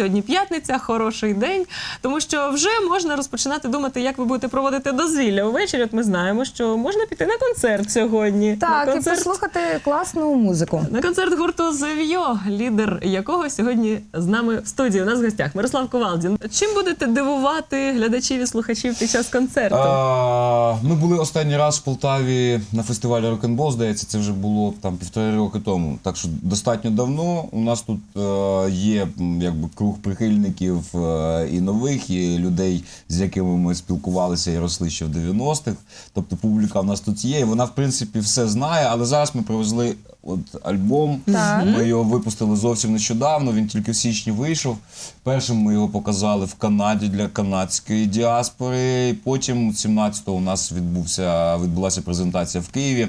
Сьогодні п'ятниця, хороший день, тому що вже можна розпочинати думати, як ви будете проводити дозвілля увечері. От ми знаємо, що можна піти на концерт сьогодні. Так, на і концерт, послухати класну музику. на концерт гурту Зев'йо, лідер якого сьогодні з нами в студії. У нас в гостях Мирослав Ковалдін. Чим будете дивувати глядачів і слухачів під час концерту? А, ми були останній раз в Полтаві на фестивалі Рок-н-Бол, здається, це вже було там півтори роки тому. Так що достатньо давно. У нас тут е, є якби круг прихильників е, і нових, і людей, з якими ми спілкувалися і росли ще в 90-х. Тобто публіка в нас тут є. І вона, в принципі, все знає, але зараз ми привезли. От альбом, Так. ми його випустили зовсім нещодавно. Він тільки в січні вийшов. Першим ми його показали в Канаді для канадської діаспори. І Потім, 17-го, у нас відбувся відбулася презентація в Києві.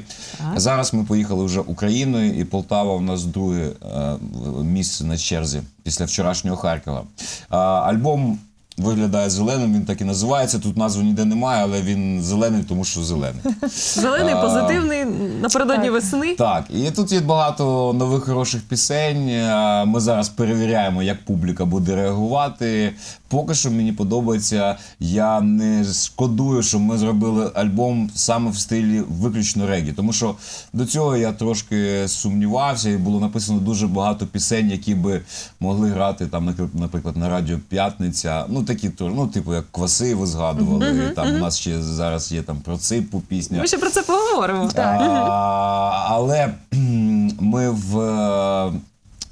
Зараз ми поїхали вже Україною, і Полтава у нас друге е, місце на черзі після вчорашнього Харкова. А, альбом. Виглядає зеленим, він так і називається. Тут назви ніде немає, але він зелений, тому що зелений. Зелений, позитивний, напередодні весни. Так, і тут є багато нових хороших пісень. Е, Ми зараз перевіряємо, як публіка буде реагувати. Поки що мені подобається. Я не шкодую, що ми зробили альбом саме в стилі виключно регі. Тому що до цього я трошки сумнівався, і було написано дуже багато пісень, які би могли грати там, наприклад, наприклад, на радіо П'ятниця. Ну такі теж, ну, типу, як кваси ви згадували. Там у нас ще зараз є там про ципу пісня. Ми ще про це поговоримо. А, але кхм, ми в, е,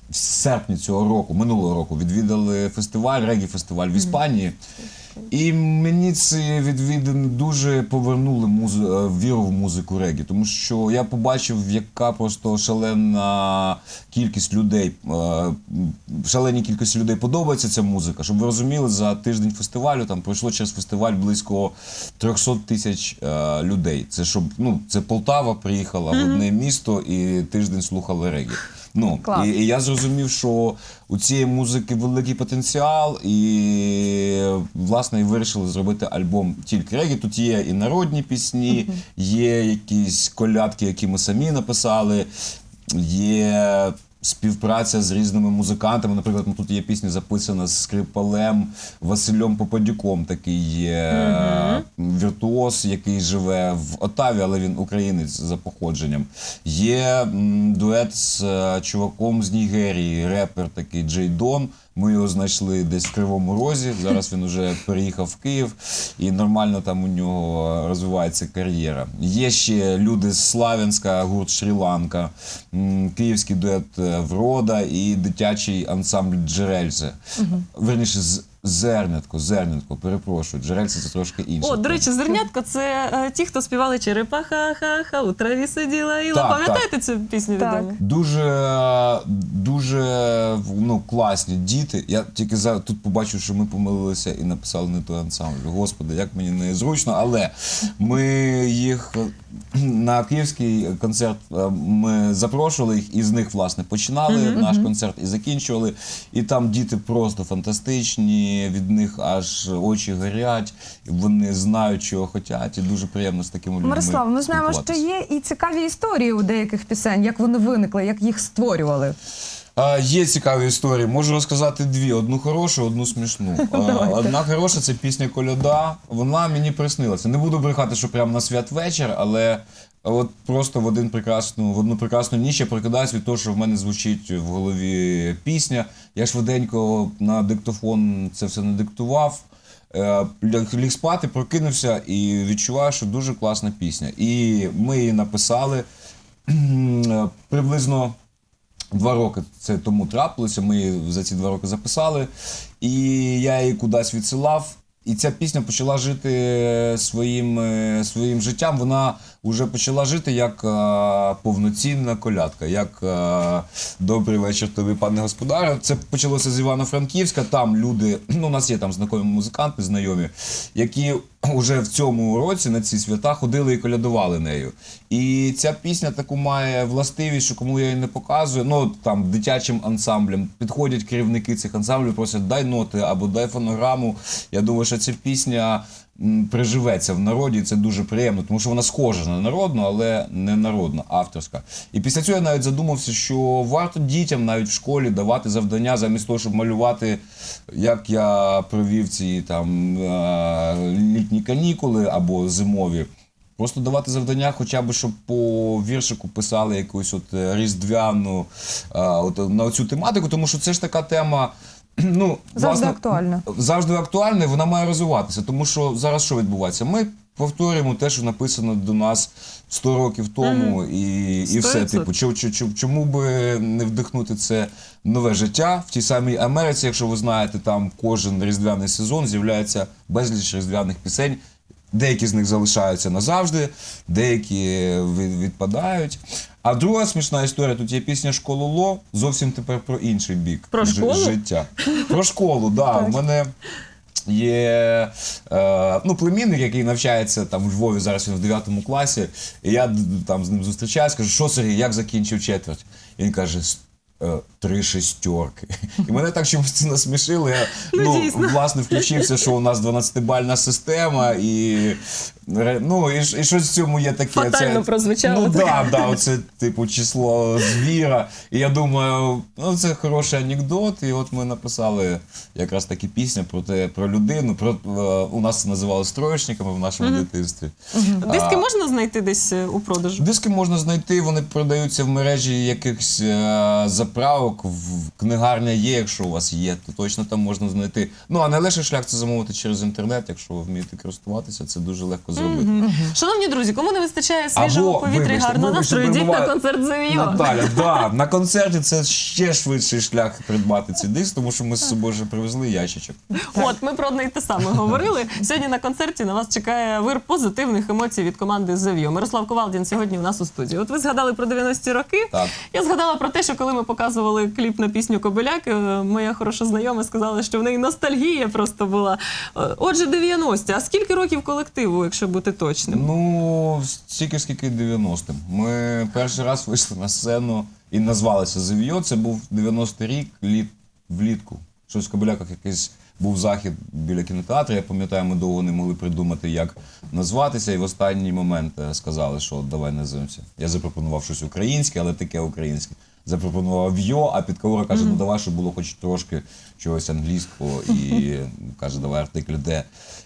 в серпні цього року, минулого року, відвідали фестиваль, регі-фестиваль в Іспанії. І мені ці відвідини дуже повернули музи... е, віру в музику регі, тому що я побачив, яка просто шалена кількість людей, е, шаленій кількості людей подобається ця музика. Щоб ви розуміли, за тиждень фестивалю там пройшло через фестиваль близько 300 тисяч е, людей. Це щоб ну це Полтава приїхала в одне місто і тиждень слухали регі. Ну Клас. і, і я зрозумів, що у цієї музики великий потенціал, і власне і вирішили зробити альбом тільки регі. Тут є і народні пісні, є якісь колядки, які ми самі написали, є. Співпраця з різними музикантами. Наприклад, ну, тут є пісня записана з Скрипалем Василем Попадюком. Такий є е, віртуоз, який живе в Отаві, але він українець за походженням. Є м, дует з е, чуваком з Нігерії, репер такий Джей Дон. Ми його знайшли десь в Кривому Розі. Зараз він вже переїхав в Київ і нормально там у нього розвивається кар'єра. Є ще люди з Славянська, гурт Шрі-Ланка, київський дует е, Врода і дитячий ансамбль Джерельце. Верніше, з Зернятко, зернятко, перепрошую. Джерельце це трошки інше. О, до речі, зернятко це е, ті, хто співали черепаха, ха-ха, у траві сиділа Іла. Так, Пам'ятаєте цю пісню Так. відому? Дуже, дуже ну, класні діти. Я тільки за тут побачив, що ми помилилися і написали не той ансамбль. Господи, як мені незручно, але ми їх на київський концерт е, ми запрошували їх, і з них власне починали наш концерт і закінчували. І там діти просто фантастичні, від них аж очі горять, вони знають, чого хочуть, і дуже приємно з такими людьми. Мирослав, ми знаємо, що є і цікаві історії у деяких пісень, як вони виникли, як їх створювали. А, Є цікаві історії. Можу розказати дві: одну хорошу, одну смішну. А, Одна хороша це пісня Коляда. Вона мені приснилася. Не буду брехати, що прямо на святвечір, але от просто в один прекрасну, в одну прекрасну ніч я прокидаюсь від того, що в мене звучить в голові пісня. Я швиденько на диктофон це все надиктував. Е, ліг спати, прокинувся і відчуваю, що дуже класна пісня. І ми її написали е, приблизно Два роки це тому трапилося. Ми за ці два роки записали, і я її кудись відсилав. І ця пісня почала жити своїм, е, своїм життям. Вона вже почала жити як е, повноцінна колядка, як е, добрий вечір тобі, пане господаре. Це почалося з Івано-Франківська. Там люди, ну у нас є там знайомі музиканти, знайомі, які вже в цьому році на ці свята ходили і колядували нею. І ця пісня таку має властивість, що кому я її не показую. Ну там дитячим ансамблям підходять керівники цих ансамблів, просять дай ноти або дай фонограму. Я думаю, що ця пісня. Приживеться в народі, і це дуже приємно, тому що вона схожа на народну, але не народна, авторська. І після цього я навіть задумався, що варто дітям навіть в школі давати завдання замість того, щоб малювати, як я провів ці там е, літні канікули або зимові. Просто давати завдання, хоча б щоб по віршику писали якусь от е, різдвяну от, на цю тематику, тому що це ж така тема. Ну, Завжди актуальна. Завжди актуальна, і вона має розвиватися. Тому що зараз що відбувається? Ми повторюємо те, що написано до нас 100 років тому, і, і все. Типу, чому, чому, чому би не вдихнути це нове життя в тій самій Америці, якщо ви знаєте, там кожен різдвяний сезон з'являється безліч різдвяних пісень. Деякі з них залишаються назавжди, деякі відпадають. А друга смішна історія тут є пісня Школоло, зовсім тепер про інший бік Про школу? життя. Про школу, да. У мене є е, ну, племінник, який навчається там у Львові, зараз він в 9 класі. І я д- там з ним зустрічаюсь, кажу, що Сергій, як закінчив четверть? І він каже. «С- е, Три шестерки. І мене так чомусь це насмішило. Я ну, дійсно. власне включився, що у нас 12-бальна система, і ну, і, і щось в цьому є таке. Фатально прозвучало. Ну да, да, оце типу число звіра. І я думаю, ну це хороший анекдот. І от ми написали якраз такі пісня про те, про людину. Про е, у нас це називалося троєчниками в нашому дитинстві. Диски можна знайти десь е, у продажу? Диски можна знайти, вони продаються в мережі якихось е, заправок. В книгарня є, якщо у вас є, то точно там можна знайти. Ну а найлегший шлях це замовити через інтернет. Якщо ви вмієте користуватися, це дуже легко зробити. Шановні друзі, кому не вистачає свіжого Або, повітря і вибачте, гарного вибачте, настрою, йдіть на концерт Зевіо. Наталя, да, на концерті це ще швидший шлях придбати цей диск, тому що ми з собою вже привезли ящичок. От ми про одне й те саме говорили. Сьогодні на концерті на вас чекає вир позитивних емоцій від команди Зев'йо. Мирослав Ковалдін сьогодні у нас у студії. От ви згадали про 90-ті роки. Так. Я згадала про те, що коли ми показували кліп на пісню Кобиляк, е, моя хороша знайома сказала, що в неї ностальгія просто була. Е, Отже, 90-ті. А скільки років колективу, якщо бути точним? Ну, стільки скільки 90-м. Ми перший раз вийшли на сцену і назвалися Зев'йо. Це був 90-й рік, літ, влітку. Щось в Кобиляках якийсь був захід біля кінотеатру. Я пам'ятаю, ми довго не могли придумати, як назватися. І в останній момент е, сказали, що давай назвемося. Я запропонував щось українське, але таке українське. Запропонував йо, а підкаура каже, ну давай, щоб було хоч трошки чогось англійського. І каже, давай артикль де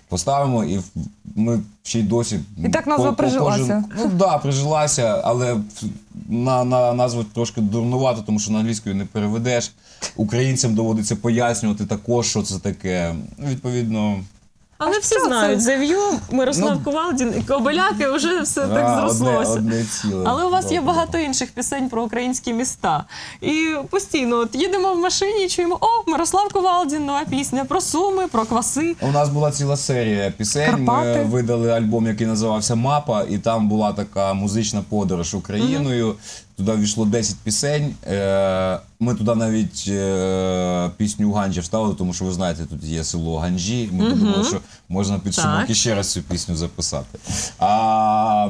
поставимо. І ми ще й досі. І так назва прижилася. кожен- Ну так, да, прижилася, але на, на назву трошки дурнувато, тому що на англійською не переведеш. Українцям доводиться пояснювати також, що це таке. Ну, Відповідно, Але всі знають, Зев'ю, Мирослав Ну, Ковалдін і Кобиляки вже все так зрослося. Одне, одне ціле. Але у вас є багато інших пісень про українські міста. І постійно от їдемо в машині і чуємо: о, Мирослав Ковалдін, нова пісня про суми, про кваси. У нас була ціла серія пісень. Карпати. Ми видали альбом, який називався Мапа, і там була така музична подорож Україною. Туди війшло 10 пісень. Е, Ми туди навіть е, пісню Ганджі вставили, тому що ви знаєте, тут є село Ганджі. Ми подумали, що можна під шумок і ще раз цю пісню записати. А,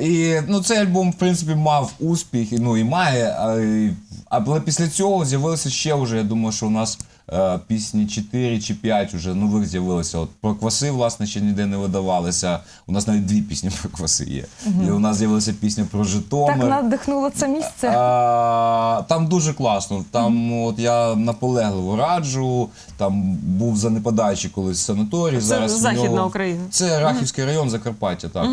і ну, цей альбом, в принципі, мав успіх, ну і має. А, але після цього з'явилося ще вже, я думаю, що у нас е, пісні 4 чи 5 вже нових з'явилося. От про кваси, власне, ще ніде не видавалися. У нас навіть дві пісні про кваси є. І у нас з'явилася пісня про Житомир. Так надихнуло це місце. А, там дуже класно. Там от я наполегливо раджу. Там був занепадаючий колись санаторій. зараз в Західна нього- Україна. Це Рахівський район Закарпаття, так.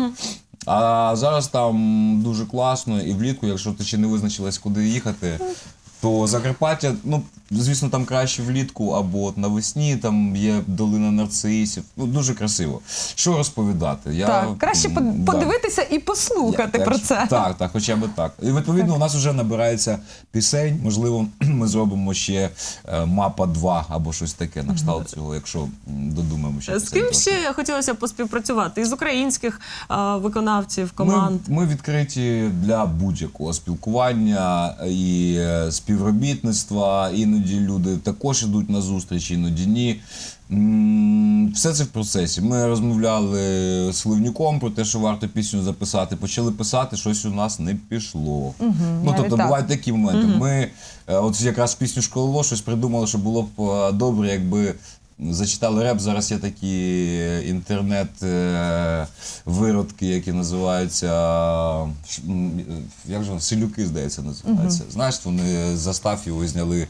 А зараз там дуже класно, і влітку, якщо ти ще не визначилась, куди їхати, то Закарпаття, ну, звісно, там краще влітку або от навесні, там є долина нарцисів. Ну, дуже красиво. Що розповідати? Я, Так, краще м, под- да. подивитися і послухати Я- про це. Так, так, хоча б так. І відповідно у нас вже набирається пісень. Можливо, ми зробимо ще е, мапа 2 або щось таке на кшталт цього, якщо м, додумаємо ще. З пісень ким трошки. ще хотілося б поспівпрацювати? Із українських а, виконавців, команд. Ми, ми відкриті для будь-якого спілкування і е, співробітництва. Іноді люди також йдуть на зустріч, іноді ні. Все це в процесі. Ми розмовляли з Сливнюком про те, що варто пісню записати. Почали писати, щось у нас не пішло. ну тобто так. бувають такі моменти. Ми е, от якраз пісню Школоло щось придумали, що було б е, добре, якби зачитали реп. Зараз є такі інтернет-виродки, які називаються як же селюки, здається, називаються. Знаєш, вони з його зняли.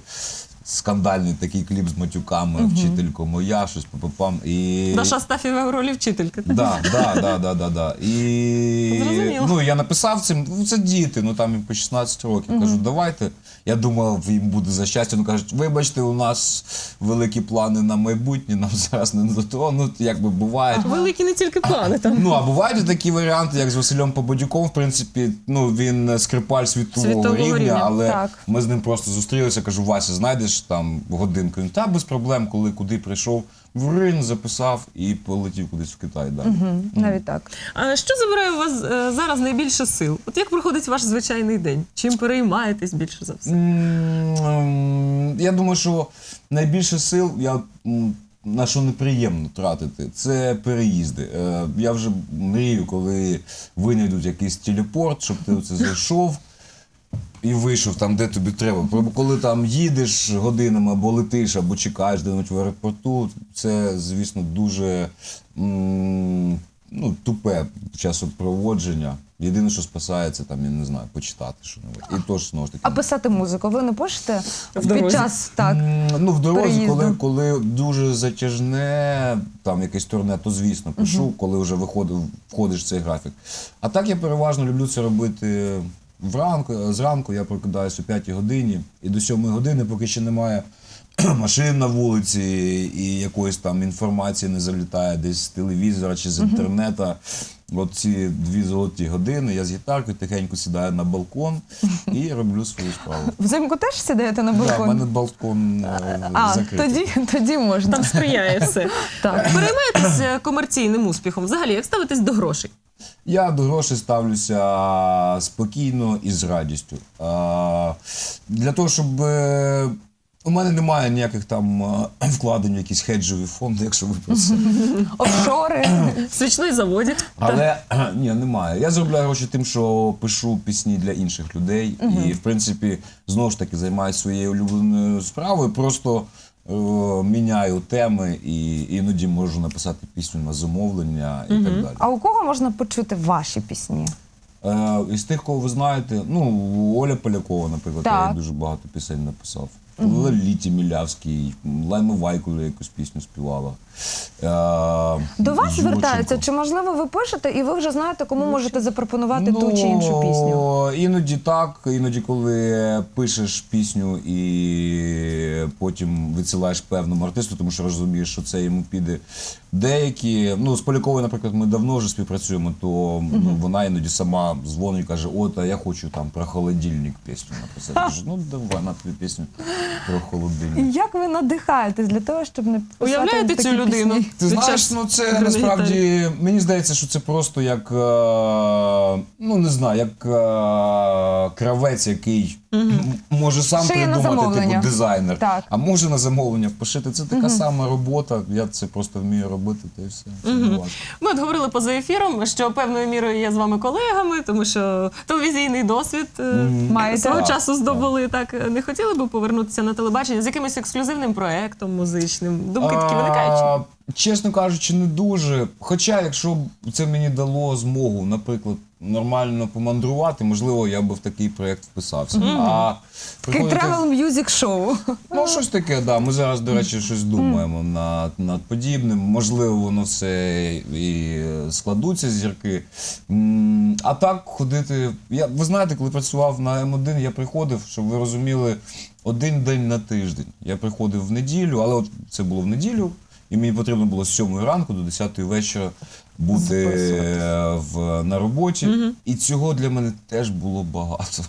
Скандальний такий кліп з матюками, вчителько моя, щось пам і Даша Стафєва в ролі вчительки. так? Да, да, да, да, да, да. І Зрозуміло. ну, я написав цим, ну це діти, ну там їм по 16 років. Кажу, давайте. Я думав, їм буде за щастя. Ну кажуть, вибачте, у нас великі плани на майбутнє, нам зараз не до того. Ну, якби буває. Великі не тільки плани там. Ну, а бувають і такі варіанти, як з Василем Пободюком, в принципі, ну він скрипаль світового, Світового рівня, рівня, але так. ми з ним просто зустрілися. Кажу, Вася, знайдеш там годинку? Та без проблем, коли куди прийшов, в Рин записав і полетів кудись в Китай далі. Мгм, Навіть так. А що забирає у вас е, зараз найбільше сил? От як проходить ваш звичайний день? Чим переймаєтесь більше за все? М, Я думаю, що найбільше сил я. м, На що неприємно тратити, це переїзди. Е, Я вже мрію, коли винайдуть якийсь телепорт, щоб ти оце зайшов і вийшов там, де тобі треба. Бо коли там їдеш годинами або летиш, або чекаєш де-небудь в аеропорту, це, звісно, дуже м, ну, тупе часопроводження. Єдине, що спасає, це там, я не знаю, почитати щось. І то ж знову ж таки. А писати музику ви не пишете В під дорозі. час так. М, Ну, в дорозі, коли, коли дуже затяжне, там якесь турне, то звісно пишу, коли вже виходив, входиш в цей графік. А так я переважно люблю це робити вранку. Зранку я прокидаюся о 5 годині і до 7 години, поки ще немає машин на вулиці і якоїсь там інформації не залітає десь з телевізора чи з інтернету. От ці дві золоті години я з гітаркою тихенько сідаю на балкон і роблю свою справу. Взимку теж сідаєте на Так, в мене балкон е, А, закритий. тоді, тоді можна. Там сприяє все. Так. Переймаєтесь е, комерційним успіхом? Взагалі, як ставитесь до грошей? Я до грошей ставлюся спокійно і з радістю. Для того, щоб. е, У мене немає ніяких там е, вкладень в якісь хеджові фонди, якщо ви про це. Офшори. Свічний заводик. Але ні, немає. Я заробляю гроші тим, що пишу пісні для інших людей. І, в принципі, знову ж таки займаюся своєю улюбленою справою. Просто міняю теми і іноді можу написати пісню на замовлення і так далі. А у кого можна почути ваші пісні? Е, із тих, кого ви знаєте, ну, Оля Полякова, наприклад, я Так. дуже багато пісень написав. Леліті Мілявський, Лайма Вайкулю якусь пісню співала. Е, До вас Юрченко. звертаються? Чи можливо ви пишете і ви вже знаєте, кому можете запропонувати ту чи іншу пісню? Ну, Іноді так, іноді, коли пишеш пісню і потім висилаєш певному артисту, тому що розумієш, що це йому піде. Деякі, ну з Поляковою, наприклад, ми давно вже співпрацюємо, то ну, вона іноді сама дзвонить і каже: От, а я хочу там про холодильник пісню написати. Я кажу, ну давай на тобі пісню про холодильник. Як ви надихаєтесь для того, щоб не писати Уявляєте такі цю людину? пісні? Ти знаєш, ну це насправді мені здається, що це просто як е, ну не знаю, як е, кравець, який м- може сам Шиє на придумати замовлення. типу дизайнер, Так. а може на замовлення пошити. Це така сама робота. Я це просто вмію робити, та й все. Це не важко. Ми от говорили поза ефіром, що певною мірою є з вами колегами, тому що телевізійний досвід е, Маєте. свого Так, часу здобули. Так не хотіли б повернутися на телебачення з якимось ексклюзивним проектом музичним. Думки такі виникають? А, Чесно кажучи, не дуже. Хоча, якщо б це мені дало змогу, наприклад, нормально помандрувати, можливо, я би в такий проєкт вписався. А приходити- тревел мюзик шоу. Ну, щось таке, да. Ми зараз, до речі, щось думаємо над, над подібним. Можливо, воно все і складуться зірки. М, А так ходити. Я, ви знаєте, коли працював на М1, я приходив, щоб ви розуміли, один день на тиждень. Я приходив в неділю, але от це було в неділю, і мені потрібно було з 7 ранку до 10 вечора бути е, в, на роботі. І цього для мене теж було багато.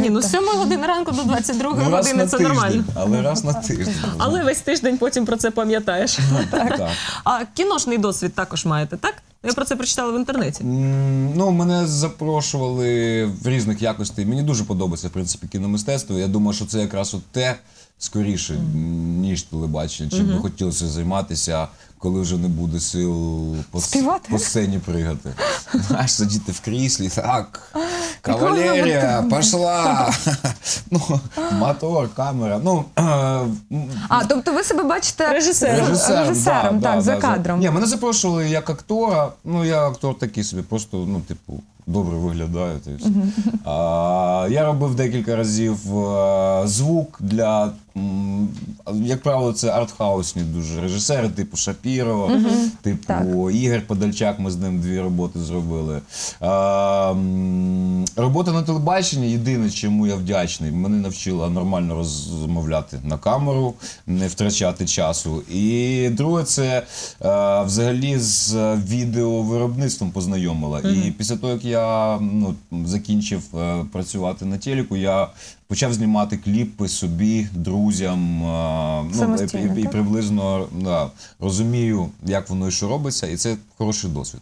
Ні, ну з 7 години ранку до 22 Ну, раз години на це тиждень, нормально. але раз на тиждень. Але весь тиждень потім про це пам'ятаєш. так. А кіношний досвід також маєте, так? Я про це прочитала в інтернеті. М, Ну, мене запрошували в різних якостей. Мені дуже подобається, в принципі, кіномистецтво. Я думаю, що це якраз от те скоріше, ніж телебачення. Чим би хотілося займатися, коли вже не буде сил по, Співати? по сцені пригати. знаєш, сидіти в кріслі, так, кавалерія, пошла. ну, мотор, камера. Ну, е, А, тобто ви себе бачите Режисером. Режисером, режисером, да, так, да, за кадром. Ні, мене запрошували як актора. Ну, я актор такий собі, просто, ну, типу, добре виглядаю. та й все. А, я робив декілька разів е, звук для, м, як правило, це артхаусні дуже режисери, типу Шапіро, типу Так. Ігор Подальчак, ми з ним дві роботи зробили. А, робота на телебаченні єдине, чому я вдячний. Мене навчила нормально розмовляти на камеру, не втрачати часу. І друге, це взагалі з відеовиробництвом познайомила. І після того, як я ну, закінчив е, працювати на телеку, я почав знімати кліпи собі, друзям. е, ну, і, і, і приблизно да, розумію, як воно і що робиться, і це хороший досвід.